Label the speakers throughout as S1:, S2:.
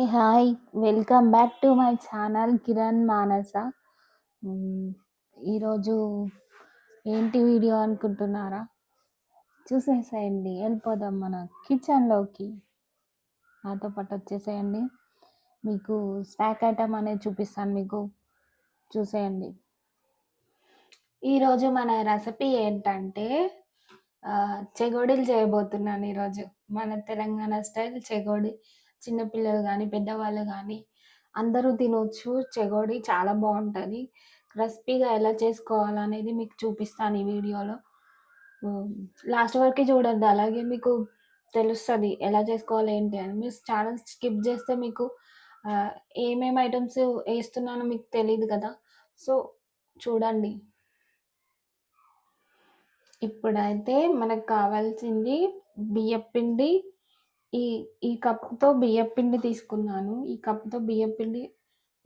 S1: Hey hi welcome back to my channel Kiran Manasa ఈరోజు ఏంటి video అనుకుంటున్నారా? చూసేసేయండి వెళ్ళిపోదాం మన కిచెన్లోకి నాతో పాటు వచ్చేసేయండి. మీకు స్నాక్ ఐటమ్ అనేది చూపిస్తాను మీకు. చూసేయండి. ఈరోజు మన రెసిపీ ఏంటంటే చెగోడీలు చేయబోతున్నాను ఈరోజు మన తెలంగాణ స్టైల్ చెగోడి చిన్నపిల్లలు కానీ పెద్దవాళ్ళు కానీ అందరూ తినొచ్చు చెగోడి చాలా బాగుంటుంది. క్రిస్పీగా ఎలా చేసుకోవాలనేది మీకు చూపిస్తాను ఈ వీడియోలో. లాస్ట్ వరకు చూడండి అలాగే మీకు తెలుస్తుంది ఎలా చేసుకోవాలి ఏంటి అని. మీరు ఛానల్ స్కిప్ చేస్తే మీకు ఏమేమి ఐటమ్స్ వేస్తున్నానో మీకు తెలియదు కదా. సో చూడండి. ఇప్పుడైతే మనకు కావాల్సింది బియ్యపిండి ఈ ఈ కప్పుతో బియ్యం పిండి తీసుకున్నాను. ఈ కప్పుతో బియ్యం పిండి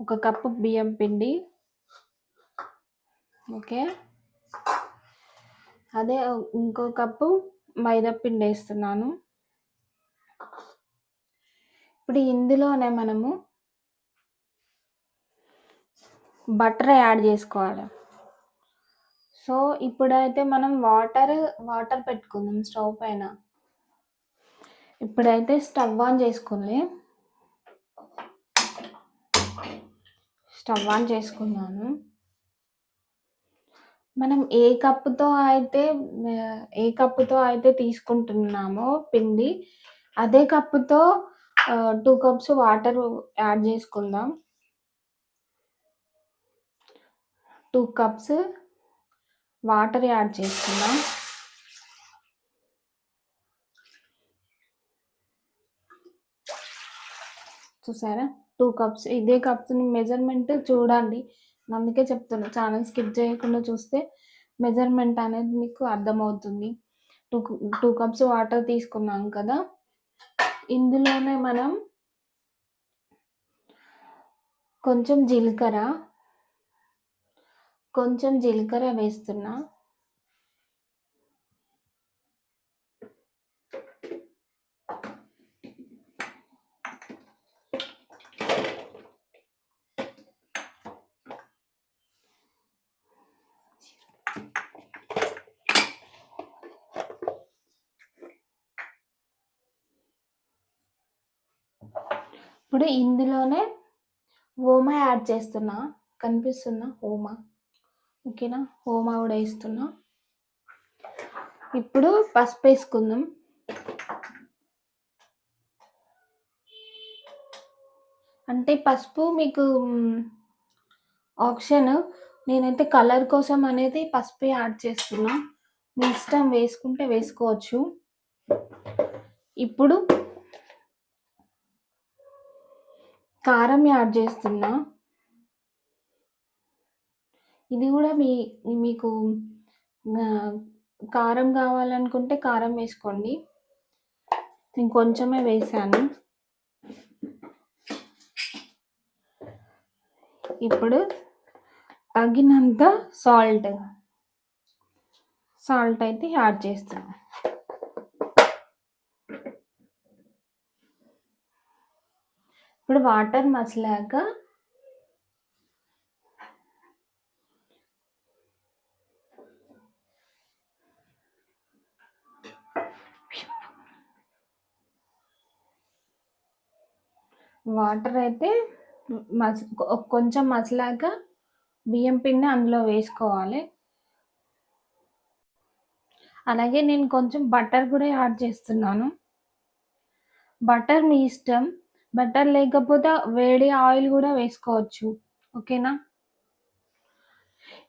S1: ఒక కప్పు బియ్యం పిండి. ఓకే. అదే ఇంకో కప్పు మైదా పిండి వేస్తున్నాను. ఇప్పుడు ఇందులోనే మనము బటర్ యాడ్ చేసుకోవాలి. సో ఇప్పుడైతే మనం వాటర్ వాటర్ పెట్టుకుందాం స్టవ్ పైన. ఇప్పుడైతే స్టవ్ ఆన్ చేసుకుని స్టవ్ ఆన్ చేసుకున్నాను. మనం ఏ కప్పుతో అయితే ఏ కప్పుతో అయితే తీసుకుంటున్నామో పిండి అదే కప్పుతో టూ కప్స్ వాటర్ యాడ్ చేసుకుందాం. టూ కప్స్ వాటర్ యాడ్ చేసుకుందాం. చూసారా? టూ కప్స్ ఇదే కప్స్ మెజర్మెంట్ చూడండి. అందుకే చెప్తున్నా ఛానల్ స్కిప్ చేయకుండా చూస్తే మెజర్మెంట్ అనేది మీకు అర్థమవుతుంది. టూ టూ కప్స్ వాటర్ తీసుకున్నాం కదా. ఇందులోనే మనం కొంచెం జీలకర్ర కొంచెం జీలకర్ర వేస్తున్నా. ఇప్పుడు ఇందులోనే ఓమా యాడ్ చేస్తున్నా. కనిపిస్తున్నా ఓమా ఓకేనా? ఓమా కూడా వేస్తున్నా ఇప్పుడు పసుపు వేసుకుందాం. అంటే పసుపు మీకు ఆప్షన్ నేనైతే కలర్ కోసం అనేది పసుపు యాడ్ చేస్తున్నా. మీ ఇష్టం వేసుకుంటే వేసుకోవచ్చు. ఇప్పుడు కారం యాడ్ చేస్తున్నా. ఇది కూడా మీ మీకు కారం కావాలనుకుంటే కారం వేసుకోండి. నేను కొంచెమే వేసాను. ఇప్పుడు తగినంత సాల్ట్ సాల్ట్ అయితే యాడ్ చేస్తాను ఇప్పుడు వాటర్ మసలాక వాటర్ అయితే మస కొంచెం మసలాక బియ్యం పిండి అందులో వేసుకోవాలి. అలాగే నేను కొంచెం బటర్ కూడా యాడ్ చేస్తున్నాను. బటర్ మీ ఇష్టం. బటర్ లేకపోతే వేడి ఆయిల్ కూడా వేసుకోవచ్చు. ఓకేనా?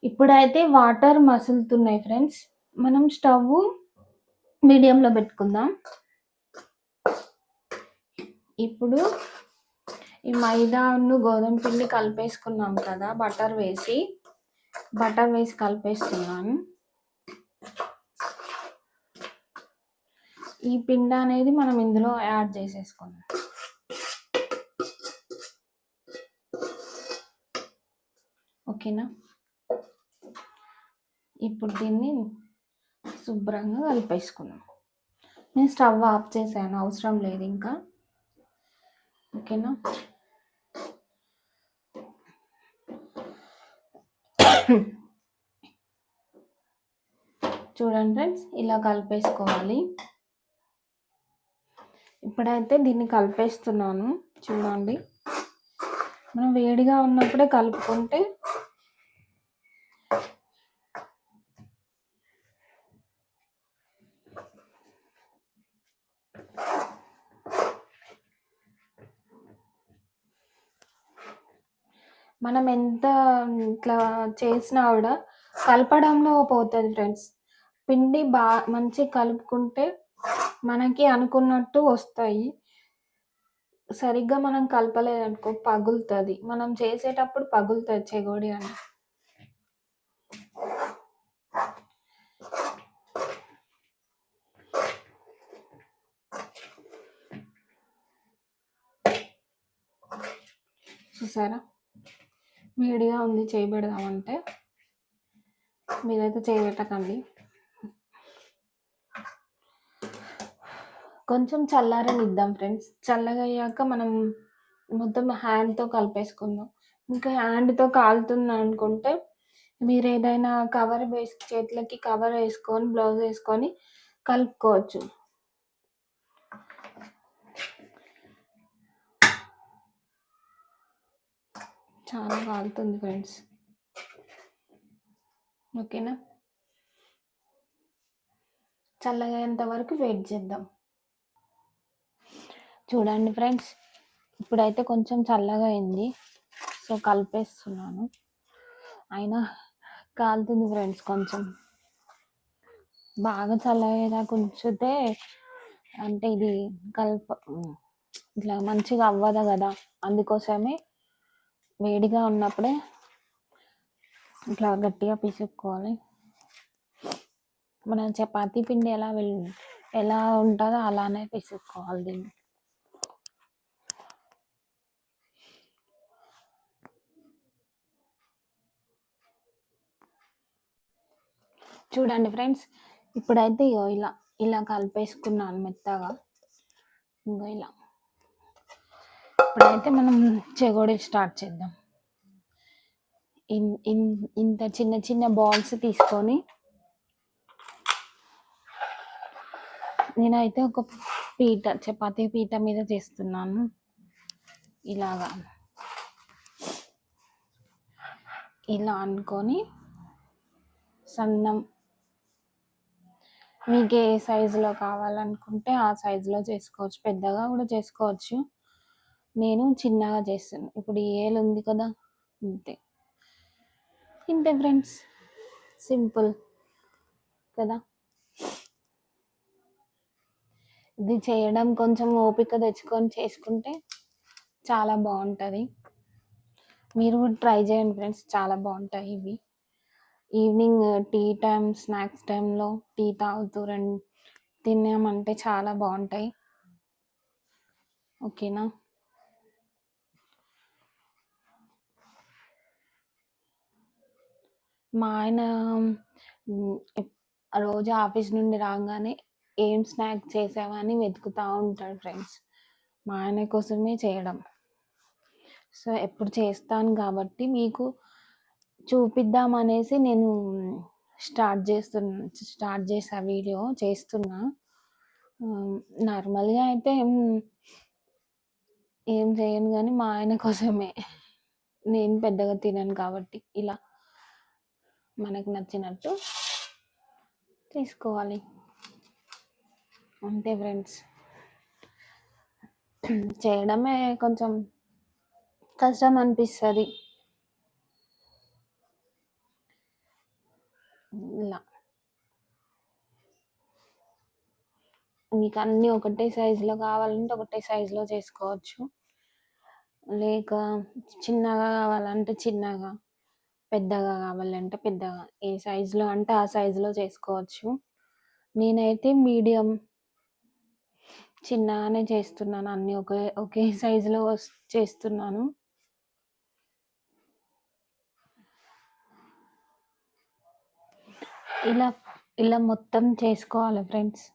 S1: ఇప్పుడైతే వాటర్ మసులుతున్నాయి ఫ్రెండ్స్. మనం స్టవ్ మీడియంలో పెట్టుకుందాం. ఇప్పుడు ఈ మైదాను గోధుమ పిండి కలిపేసుకున్నాం కదా బటర్ వేసి. బటర్ వేసి కలిపేస్తున్నాను. ఈ పిండి అనేది మనం ఇందులో యాడ్ చేసేసుకుందాం. ఓకేనా? ఇప్పుడు దీన్ని శుభ్రంగా కలిపేసుకున్నాం నేను స్టవ్ ఆఫ్ చేశాను అవసరం లేదు ఇంకా. ఓకేనా? చూడండి ఫ్రెండ్స్ ఇలా కలిపేసుకోవాలి. ఇప్పుడైతే దీన్ని కలిపేస్తున్నాను చూడండి. మనం వేడిగా ఉన్నప్పుడే కలుపుకుంటే మనం ఎంత ఇట్లా చేసినా కూడా కలపడంలో పోతుంది ఫ్రెండ్స్ పిండి బా మంచి కలుపుకుంటే మనకి అనుకున్నట్టు వస్తాయి. సరిగ్గా మనం కలపలేదనుకో పగులుతుంది. మనం చేసేటప్పుడు పగులుతుంది చెగోడి అని. చూసారా? వేడిగా ఉంది చేయబెడదామంటే మీరైతే చేయబెట్టకండి. కొంచెం చల్లారనిద్దాం ఫ్రెండ్స్. చల్లగా అయ్యాక మనం మొత్తం హ్యాండ్తో కలిపేసుకుందాం. ఇంకా హ్యాండ్తో కాలుతుంది అనుకుంటే మీరు ఏదైనా కవర్ వేసి చేతులకి కవర్ వేసుకొని బ్లౌజ్ వేసుకొని కలుపుకోవచ్చు. చాలా కాలుతుంది ఫ్రెండ్స్ ఓకేనా? చల్లగయ్యేంత వరకు వెయిట్ చేద్దాం. చూడండి ఫ్రెండ్స్ ఇప్పుడైతే కొంచెం చల్లగా అయింది సో కలిపేస్తున్నాను. అయినా కాలుతుంది ఫ్రెండ్స్ కొంచెం. బాగా చల్లగా ఉంచితే అంటే ఇది కలప ఇట్లా మంచిగా అవ్వదు కదా. అందుకోసమే వేడిగా ఉన్నప్పుడే ఇట్లా గట్టిగా పిసుక్కోవాలి. మన చపాతీ పిండి ఎలా వెళ్ ఎలా ఉంటుందో అలానే పిసుక్కోవాలి దీన్ని. చూడండి ఫ్రెండ్స్ ఇప్పుడైతే ఇగో ఇలా ఇలా కలిపేసుకున్నాను మెత్తగా. ఇంకో ఇలా. ఇప్పుడైతే మనం చెగోడి స్టార్ట్ చేద్దాం. ఇన్ ఇన్ ఇంత చిన్న చిన్న బాల్స్ తీసుకొని నేనైతే ఒక పీట చపాతి పీట మీద చేస్తున్నాను. ఇలాగా. ఇలా అనుకొని సన్నం మీకు ఏ సైజులో కావాలనుకుంటే ఆ సైజులో చేసుకోవచ్చు. పెద్దగా కూడా చేసుకోవచ్చు. నేను చిన్నగా చేస్తాను. ఇప్పుడు ఈ ఏలు ఉంది కదా అంతే. ఇంతే ఫ్రెండ్స్. సింపుల్ కదా? ఇది చేయడం కొంచెం ఓపిక తెచ్చుకొని చేసుకుంటే చాలా బాగుంటుంది. మీరు కూడా ట్రై చేయండి ఫ్రెండ్స్ చాలా బాగుంటాయి ఇవి. ఈవినింగ్ టీ టైం స్నాక్స్ టైంలో టీ తాగుతూ రెండు. తిన్నామంటే చాలా బాగుంటాయి. ఓకేనా? మా ఆయన ఎప్- రోజు ఆఫీస్ నుండి రాగానే ఏం స్నాక్ చేసావని వెతుకుతూ ఉంటాడు ఫ్రెండ్స్. మా ఆయన కోసమే చేయడం. సో ఎప్పుడు చేస్తాను కాబట్టి మీకు చూపిద్దాం అనేసి నేను స్టార్ట్ చేస్తున్నా స్టార్ట్ చేసా వీడియో చేస్తున్నా. నార్మల్గా అయితే ఏం ఏం చేయను కానీ మా ఆయన కోసమే. నేను పెద్దగా తినను కాబట్టి ఇలా మనకు నచ్చినట్టు తీసుకోవాలి. అంతే ఫ్రెండ్స్. చేయడమే కొంచెం కష్టం అనిపిస్తుంది. ఇలా. మీకు అన్నీ ఒకటే సైజులో కావాలంటే ఒకటే సైజులో చేసుకోవచ్చు. లేక చిన్నగా కావాలంటే చిన్నగా. పెద్దగా కావాలంటే పెద్దగా. ఏ సైజులో అంటే ఆ సైజులో చేసుకోవచ్చు. నేనైతే మీడియం చిన్నగానే చేస్తున్నాను. అన్నీ ఒకే ఒకే సైజులో చేస్తున్నాను. ఇలా ఇలా మొత్తం చేసుకోవాలి ఫ్రెండ్స్.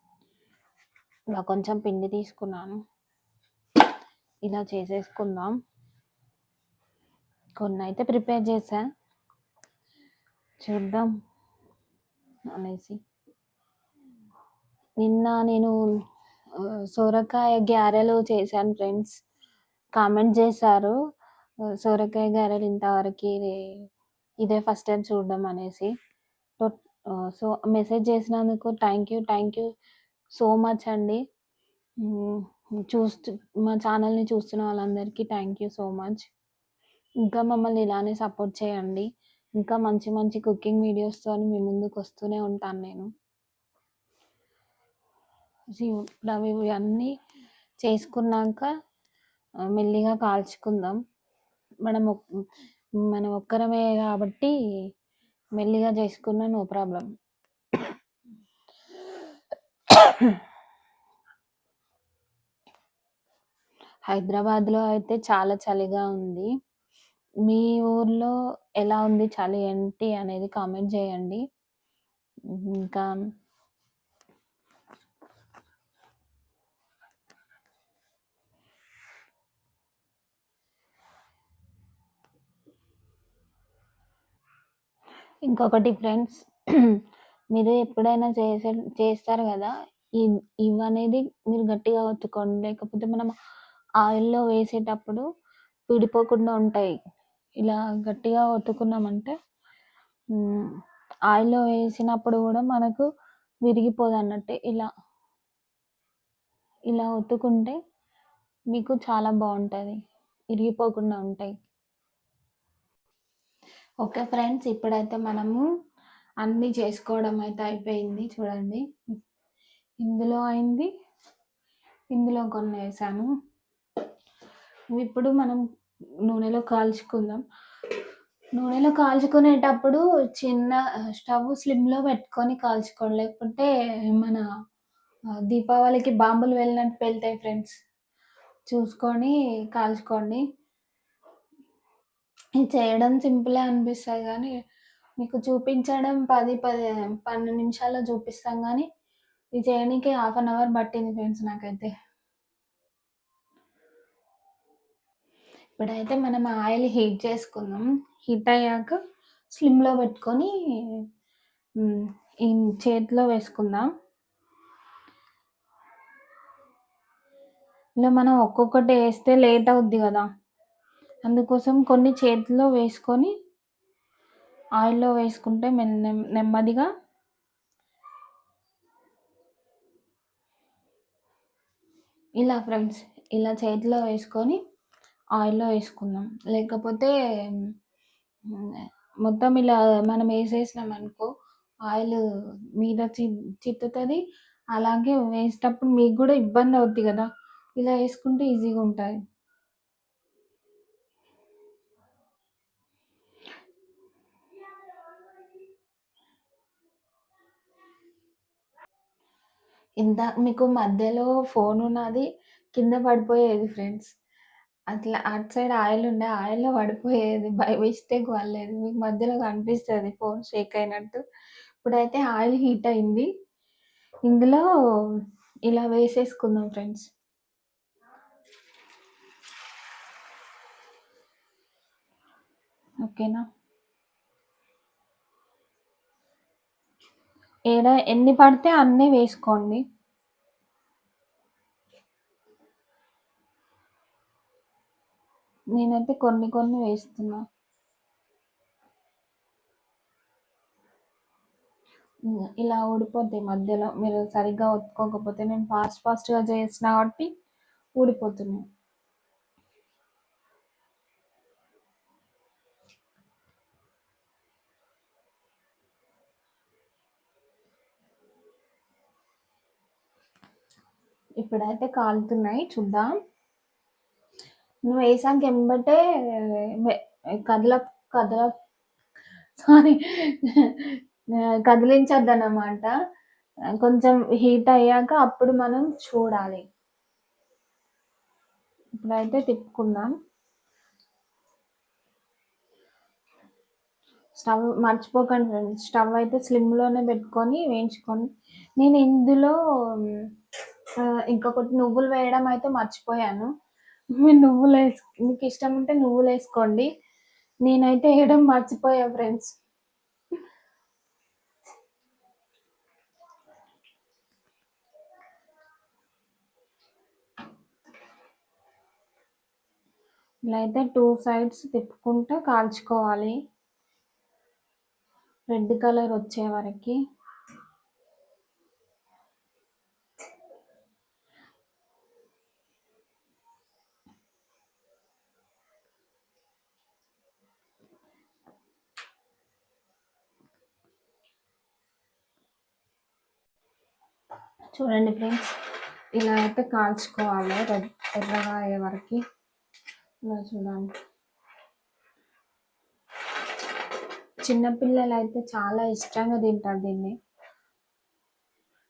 S1: ఇలా కొంచెం పిండి తీసుకున్నాను. ఇలా చేసేసుకుందాం. కొన్ని అయితే ప్రిపేర్ చేశా. చూద్దాం అనేసి. నిన్న నేను సొరకాయ గ్యారెలు చేశాను ఫ్రెండ్స్. కామెంట్ చేశారు. సొరకాయ గారెలు ఇంతవరకు ఇదే ఫస్ట్ టైం చూడడం అనేసి. సో మెసేజ్ చేసినందుకు thank you thank you so much అండి. చూస్తు చూస్తూ మా ఛానల్ని చూస్తున్న వాళ్ళందరికీ థ్యాంక్ యూ సో మచ్. ఇంకా మమ్మల్ని ఇలానే సపోర్ట్ చేయండి. ఇంకా మంచి మంచి కుకింగ్ వీడియోస్తో మీ ముందుకు వస్తూనే ఉంటాను నేను. అవి అన్నీ చేసుకున్నాక మెల్లిగా కాల్చుకుందాం. మనం ఒక్- మనం ఒక్కరమే కాబట్టి మెల్లిగా చేసుకున్నా నో ప్రాబ్లం. హైదరాబాద్లో అయితే చాలా చలిగా ఉంది. మీ ఊర్లో ఎలా ఉంది చలి ఏంటి అనేది కామెంట్ చేయండి. ఇంకా ఇంకొకటి ఫ్రెండ్స్ మీరు ఎప్పుడైనా చేసే చేస్తారు కదా ఈ ఇవనేది మీరు గట్టిగా ఒత్తుకోండి. లేకపోతే మనం ఆయిల్లో వేసేటప్పుడు విడిపోకుండా ఉంటాయి. ఇలా గట్టిగా ఒత్తుకున్నామంటే ఆయిల్లో వేసినప్పుడు కూడా మనకు విరిగిపోదు అన్నట్టు ఇలా ఇలా ఒత్తుకుంటే మీకు చాలా బాగుంటుంది. విరిగిపోకుండా ఉంటాయి. ఓకే ఫ్రెండ్స్ ఇప్పుడైతే మనము అన్నీ చేసుకోవడం అయితే అయిపోయింది. చూడండి. ఇందులో అయింది. ఇందులో కొన్ని వేసాను. ఇప్పుడు మనం నూనెలో కాల్చుకుందాం. నూనెలో కాల్చుకునేటప్పుడు చిన్న స్టవ్ స్లిమ్లో పెట్టుకొని కాల్చుకోండి. లేకపోతే మన దీపావళికి బాంబులు వెళ్ళినట్టు వెళ్తాయి ఫ్రెండ్స్. చూసుకొని కాల్చుకోండి. ఇది చేయడం సింపులే అనిపిస్తుంది కానీ మీకు చూపించడం పది పది పన్నెండు నిమిషాల్లో చూపిస్తాం కానీ ఇది చేయడానికి హాఫ్ అన్ అవర్ పట్టింది ఫ్రెండ్స్ నాకైతే. ఇప్పుడైతే మనం ఆయిల్ హీట్ చేసుకుందాం. హీట్ అయ్యాక స్లిమ్లో పెట్టుకొని ఈ చేతిలో వేసుకుందాం. ఇలా మనం ఒక్కొక్కటి వేస్తే లేట్ అవుద్ది కదా. అందుకోసం కొన్ని చేతిలో వేసుకొని ఆయిల్లో వేసుకుంటే మెల్ల నెమ్మదిగా ఇలా ఫ్రెండ్స్ ఇలా చేతిలో వేసుకొని ఆయిల్లో వేసుకుందాం. లేకపోతే మొత్తం ఇలా మనం వేసేసినాం అనుకో ఆయిల్ మీద చి చిత్తుతుంది. అలాగే వేసేటప్పుడు మీకు కూడా ఇబ్బంది అవుద్ది కదా. ఇలా వేసుకుంటే ఈజీగా ఉంటుంది ఇంత మీకు మధ్యలో ఫోన్ ఉన్నది. కింద పడిపోయేది ఫ్రెండ్స్. అట్లా అటు సైడ్ ఆయిల్ ఉండే ఆయిల్లో పడిపోయేది. బై మిస్టేక్ వాళ్ళేది మీకు మధ్యలో కనిపిస్తుంది ఫోన్ షేక్ అయినట్టు. ఇప్పుడైతే ఆయిల్ హీట్ అయింది. ఇందులో ఇలా వేసేసుకుందాం ఫ్రెండ్స్. ఓకేనా? ఏడ ఎన్ని పడితే అన్నీ వేసుకోండి. నేనైతే కొన్ని కొన్ని వేస్తున్నా. ఇలా ఊడిపోతాయి మధ్యలో. మీరు సరిగ్గా ఒత్తుకోకపోతే నేను ఫాస్ట్ ఫాస్ట్గా చేసిన కాబట్టి ఊడిపోతున్నాను ఇప్పుడైతే కాలుతున్నాయి. చూద్దాం. నువ్వు వేసాక ఎంబటే కదల కదల సారీ కదిలించద్దన్నమాట. కొంచెం హీట్ అయ్యాక అప్పుడు మనం చూడాలి. ఇప్పుడైతే తిప్పుకుందాం. స్టవ్ మర్చిపోకండి ఫ్రెండ్స్. స్టవ్ అయితే స్లిమ్లోనే పెట్టుకొని వేయించుకోండి. నేను ఇందులో ఇంకొకటి నువ్వులు వేయడం అయితే మర్చిపోయాను. మీరు నువ్వులు వేసు మీకు ఇష్టం ఉంటే నువ్వులు వేసుకోండి. నేనైతే వేయడం మర్చిపోయా ఫ్రెండ్స్ ఇలా అయితే టూ సైడ్స్ తిప్పుకుంటూ కాల్చుకోవాలి. రెడ్ కలర్ వచ్చే వరకు. చూడండి ఫ్రెండ్స్. ఇలా అయితే కాల్చుకోవాలి. రెడ్ ఎర్రగా అయ్యే వరకు. ఇలా చూడండి. చిన్నపిల్లలు అయితే చాలా ఇష్టంగా తింటారు దీన్ని.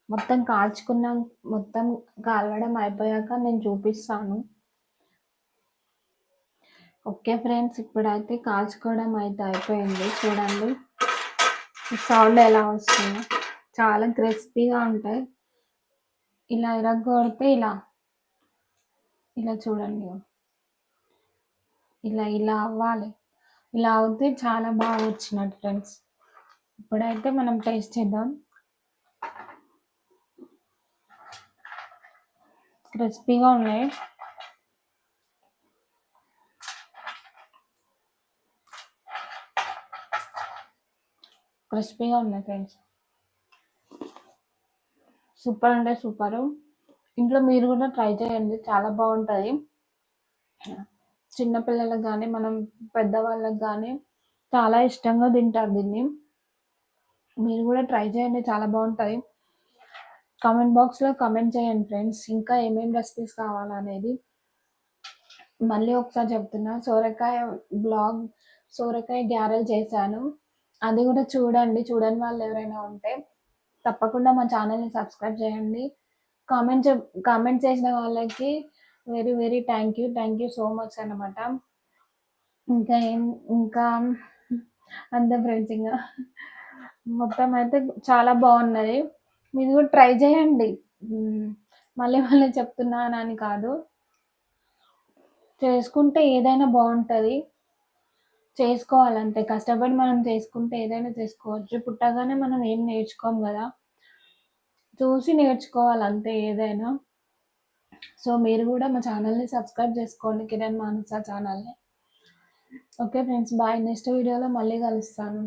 S1: మొత్తం కాల్చుకున్న మొత్తం కాలవడం అయిపోయాక నేను చూపిస్తాను. ఓకే ఫ్రెండ్స్ ఇప్పుడైతే కాల్చుకోవడం అయితే అయిపోయింది. చూడండి. సౌండ్ ఎలా వస్తుందో. చాలా క్రిస్పీగా ఉంటాయి. ఇలా ఇరగొడితే ఇలా. ఇలా చూడండి. ఇలా ఇలా అవ్వాలి. ఇలా అవుతే చాలా బాగా వచ్చినట్టు ఫ్రెండ్స్. ఇప్పుడైతే మనం టేస్ట్ చేద్దాం. క్రిస్పీగా ఉన్నాయి. క్రిస్పీగా ఉన్నాయి ఫ్రెండ్స్. సూపర్ అంటే సూపర్. ఇంట్లో మీరు కూడా ట్రై చేయండి. చాలా బాగుంటుంది. చిన్నపిల్లలకు కానీ మనం పెద్దవాళ్ళకి కానీ చాలా ఇష్టంగా తింటారు దీన్ని. మీరు కూడా ట్రై చేయండి. చాలా బాగుంటుంది. కామెంట్ బాక్స్లో కమెంట్ చేయండి ఫ్రెండ్స్. ఇంకా ఏమేమి రెసిపీస్ కావాలనేది. మళ్ళీ ఒకసారి చెప్తున్నా. సోరకాయ బ్లాగ్ సోరకాయ గ్యారెల్ చేశాను. అది కూడా చూడండి. చూడని వాళ్ళు ఎవరైనా ఉంటే తప్పకుండా మా ఛానల్ని సబ్స్క్రైబ్ చేయండి. కామెంట్ కామెంట్ చేసిన వాళ్ళకి very very thank you thank you so much అనమాట ఇంకా ఏం ఇంకా అంతే ఫ్రెండ్స్ ఇంకా. మొత్తం అయితే చాలా బాగున్నది మీరు కూడా ట్రై చేయండి. మళ్ళీ మళ్ళీ చెప్తున్నానని కాదు. చేసుకుంటే ఏదైనా బాగుంటుంది. చేసుకోవాలంటే కష్టపడి మనం చేసుకుంటే ఏదైనా చేసుకోవచ్చు. పుట్టగానే మనం ఏం నేర్చుకోం కదా? చూసి నేర్చుకోవాలి అంతే ఏదైనా. సో మీరు కూడా మా ఛానల్ని సబ్స్క్రైబ్ చేసుకోండి కిరణ్ మానస ఛానల్ని. Okay friends bye. నెక్స్ట్ వీడియోలో మళ్ళీ కలుస్తాను.